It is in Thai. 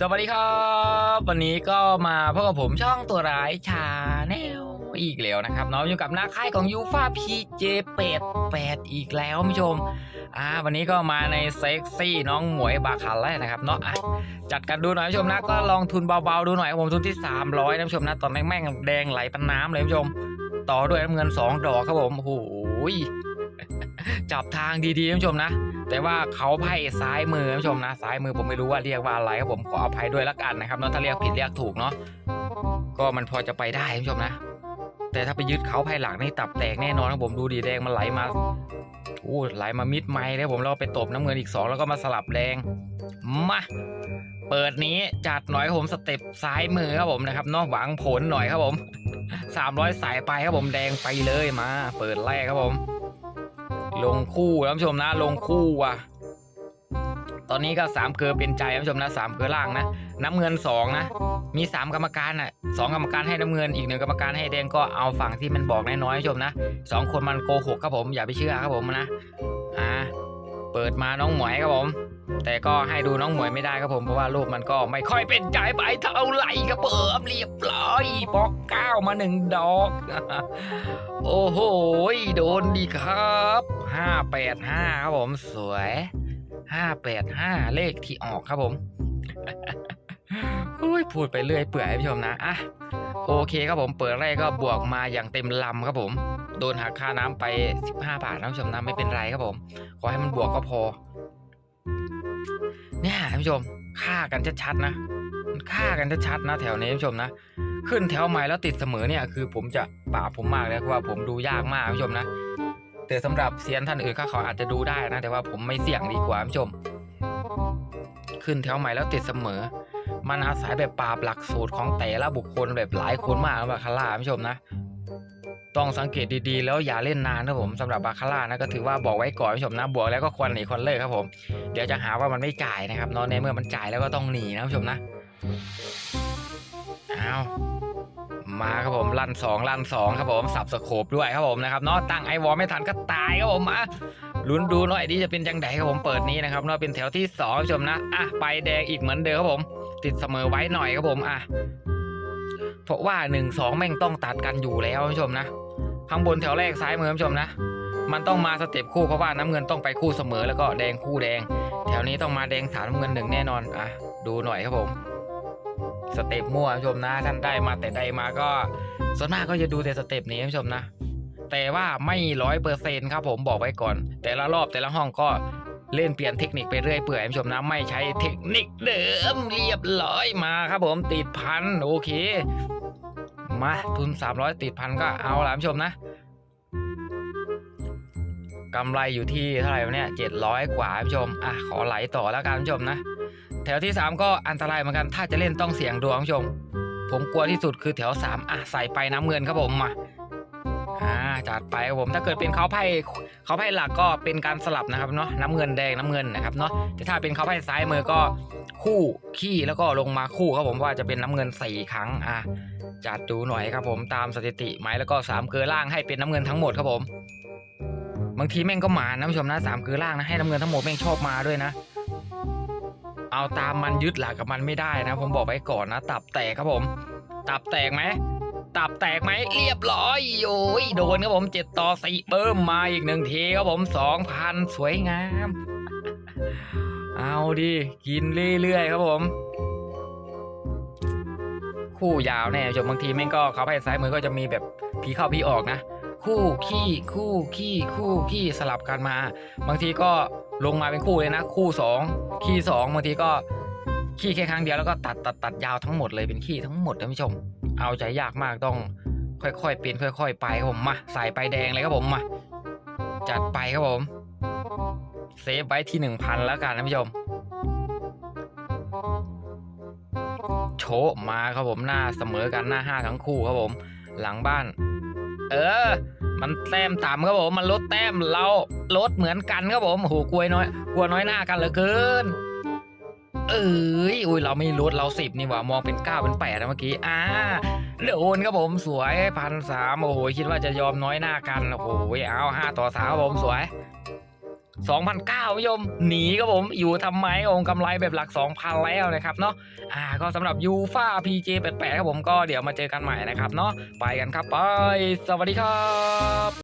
สวัสดีครับ วันนี้ก็มาพบกับผมช่องตัวร้ายชาแนลอีกแล้วนะครับเนาะอยู่กับหน้าค่ายของยูฟาพีเจเปดแปดอีกแล้วผู้ชมอ่าวันนี้ก็มาในเซ็กซี่น้องหมวยบาคาร่นะครับเนาะอะจัดกันดูหน่อยผู้ชมนะก็ลองทุนเบาๆดูหน่อยผมทุนที่ 300นะคุณผู้ชมนะตอนแม่งแดงไหลเป็นน้ำเลยผู้ชม ต่อด้วยน้ำเงิน 2 ดอกครับผมโอ้โหยจับทางดีๆผู้ชมนะ แต่ว่าเขาไพ่ซ้ายมือผู้ชมนะซ้ายมือผมไม่รู้ว่าเรียกว่าอะไรครับผมขออภัยด้วยละกันนะครับเนาะถ้าเรียกผิดเรียกถูกเนาะก็มันพอจะไปได้ผู้ชมนะ แต่ถ้าไปยึดเขาไพ่หลังนี่ตับแตกแน่นอนครับผมดูดีแดงมันไหลมาโอ้ไหลมามิดไม้แล้วผมแล้วก็ไปตบน้ำเงินอีกสองแล้วก็มาสลับแดงมาเปิดนี้จัดหน่อยผมสเต็ปซ้ายมือครับผมนะครับเนาะหวังผลหน่อยครับผม300สายไปครับผมแดงไปเลยมา เปิดแรกครับผม ลงคู่ท่านผู้ชมนะ ลงคู่ว่ะ ตอนนี้ก็สามเกลือเป็นใจท่านผู้ชมนะสามเกลือล่างนะน้ำเงินสองนะ มีสามกรรมการน่ะสองกรรมการให้น้ำเงินอีกหนึ่งกรรมการให้แดงก็เอาฝั่งที่มันบอกน้อยๆท่านผู้ชมนะสองคนมันโกหกครับผมอย่าไปเชื่อครับผมนะ ปิดมาน้องหมวยครับผม แต่ก็ให้ดูน้องหมวยไม่ได้ครับผมเพราะว่ารูปมันก็ไม่ค่อยเป็นใจไปเท่าไหร่ครับผมเรียบร้อยบอกเก้ามาหนึ่งดอก โอ้โหโดนดีครับห้าแปดห้าครับผมสวยห้าแปดห้าเลขที่ออกครับผมโอ้ยพูดไปเรื่อยเปื่อยให้ผู้ชมนะอะโอเคครับผมเปิดแรกก็บวกมาอย่างเต็มลำครับผม โดนหักค่าน้ำไป 15 บาทนะผู้ชมนะไม่เป็นไรครับผม ขอให้มันบวกก็พอ เนี่ยท่านผู้ชมฆ่ากันชัดๆนะมันฆ่ากันชัดๆนะ แถวนี้ท่านผู้ชมนะขึ้นแถวใหม่แล้วติดเสมอเนี่ยคือ ผมจะปราบผมมากเลยเพราะว่าผมดูยากมากท่านผู้ชมนะแต่สำหรับเซียนท่านอื่นเขาเขาอาจจะดูได้นะ แต่ว่าผมไม่เสี่ยงดีกว่าท่านผู้ชม ขึ้นแถวใหม่แล้วติดเสมอ มันอาศัยแบบปราบหลักสูตรของแต่ละบุคคลแบบหลายคนมากนะบคาร่าท่านผู้ชมนะ ต้องสังเกตดีๆ แล้วอย่าเล่นนานนะผมสำหรับบาคาร่านะก็ถือว่าบอกไว้ก่อนนผู้ชมนะบวกแล้วก็ควรหนีควรเลิกครับผมเดี๋ยวจะหาว่ามันไม่จ่ายนะครับเนอนในเมื่อมันจ่ายแล้วก็ต้องหนีนะผู้ชมนะเอามาครับผมลั่นสองลั่นสองครับผมสับสโคบด้วยครับผมนะครับเนาะตั้งไอวอลไม่ทันก็ตายครับผมมาลุ้นดูหน่อยดีจะเป็นจังไดครับผมเปิดนี้นะครับเนาะเป็นแถวที่สองท่านผู้ชมนะอะไปแดงอีกเหมือนเดิมครับผม ติดเสมอไว้หน่อยครับผมอะเพราะว่าหนึ่งสองแม่งต้องตัดกันอยู่แล้วผู้ชมนะ ข้างบนแถวแรกซ้ายมือท่านผู้ชมนะ มันต้องมาสเต็ปคู่เพราะว่าน้ำเงินต้องไปคู่เสมอแล้วก็แดงคู่แดง แถวนี้ต้องมาแดงสามน้ำเงินหนึ่งแน่นอนอะดูหน่อยครับผมสเต็ปมั่วท่านผู้ชมนะ ท่านได้มาแต่ใดมาก็ส่วนมากก็จะดูแต่สเต็ปนี้ท่านผู้ชมนะ แต่ว่าไม่ร้อยเปอร์เซ็นต์ครับผมบอกไว้ก่อน แต่ละรอบแต่ละห้องก็เล่นเปลี่ยนเทคนิคไปเรื่อยเปื่อยท่านผู้ชมนะไม่ใช้เทคนิคเดิมเรียบร้อยมาครับผมติดพันโอเค มาทุน 300 ติดพันก็เอาละท่านผู้ชมนะกำไรอยู่ที่เท่าไหร่วะเนี่ย700กว่าท่านผู้ชมอะขอไหลต่อแล้วกันท่านผู้ชมนะ แถวที่ 3 ก็อันตรายเหมือนกัน ถ้าจะเล่นต้องเสี่ยงดวงท่านผู้ชม ผมกลัวที่สุดคือแถว 3 อะใส่ไปน้ำเงินครับผมมา อ่าจัดไปครับผมถ้าเกิดเป็นเขาไพ่เขาไพ่หลักก็เป็นการสลับนะครับเนาะน้ำเงินแดงน้ำเงินนะครับเนาะแต่ถ้าเป็นเขาไพ่ซ้ายมือก็คู่ขี้แล้วก็ลงมาคู่ครับผมว่าจะเป็นน้ำเงินสี่ครั้งอะจัดดูหน่อยครับผมตามสถิติไหมแล้วก็สามเกลือล่างให้เป็นน้ำเงินทั้งหมดครับผมบางทีแม่งก็หมานะผู้ชมนะสามเกลือล่างนะให้น้ำเงินทั้งหมดแม่งชอบมาด้วยนะเอาตามมันยึดหลักกับมันไม่ได้นะ ผมบอกไว้ก่อนนะ ตับแตกครับผม ตับแตกไหม ตับแตกไหมเรียบร้อยโอ้ยโดนครับผมเจ็ดต่อสี่เบิ่มมาอีกหนึ่งทีครับผมสองพันสวยงาม เอาดิกินเรื่อยๆครับผม คู่ยาวแน่จบบางทีแม่งก็เขาไปซ้ายมือก็จะมีแบบผีเข้าผีออกนะ คู่ขี้คู่ขี้คู่ขี้สลับกันมา บางทีก็ลงมาเป็นคู่เลยนะ คู่สองขี้สองบางทีก็ขี้แค่ครั้งเดียวแล้วก็ตัดตัดตัดยาวทั้งหมดเลยเป็นขี้ทั้งหมดท่านผู้ชม เอาใจยากมากต้องค่อยๆ เป็นค่อย ๆ ไปครับผมมาใส่ไปแดงเลยครับผมมาจัดไปครับผมเซฟไว้ที่หนึ่งพันแล้วกันท่านผู้ชมโชมาครับผมหน้าเสมอกันหน้าห้าทั้งคู่ครับผม หลังบ้าน เออ มันแต้มต่ำครับผม มันลดแต้มเราลดเหมือนกันครับผมโหกลัวน้อย กลัวน้อยหน้ากันเหลือเกิน เอ้ยอุ้ยเราไม่ลดเราสิบนี่หว่ามองเป็นเก้าเป็นแปดนะเมื่อกี้อ่าเหลือโอนครับผมสวยพันสามโอ้โหคิดว่าจะยอมน้อยหน้ากันโอ้โหเอาห้าต่อสามผมสวย2,009ผู้ชมหนีครับผมอยู่ทำไมองค์กำไรแบบหลัก 2,000 แล้วนะครับเนาะอ่าก็สำหรับยูฟ่าพีเจแปดครับผมก็เดี๋ยวมาเจอกันใหม่นะครับเนาะไปกันครับไป สวัสดีครับ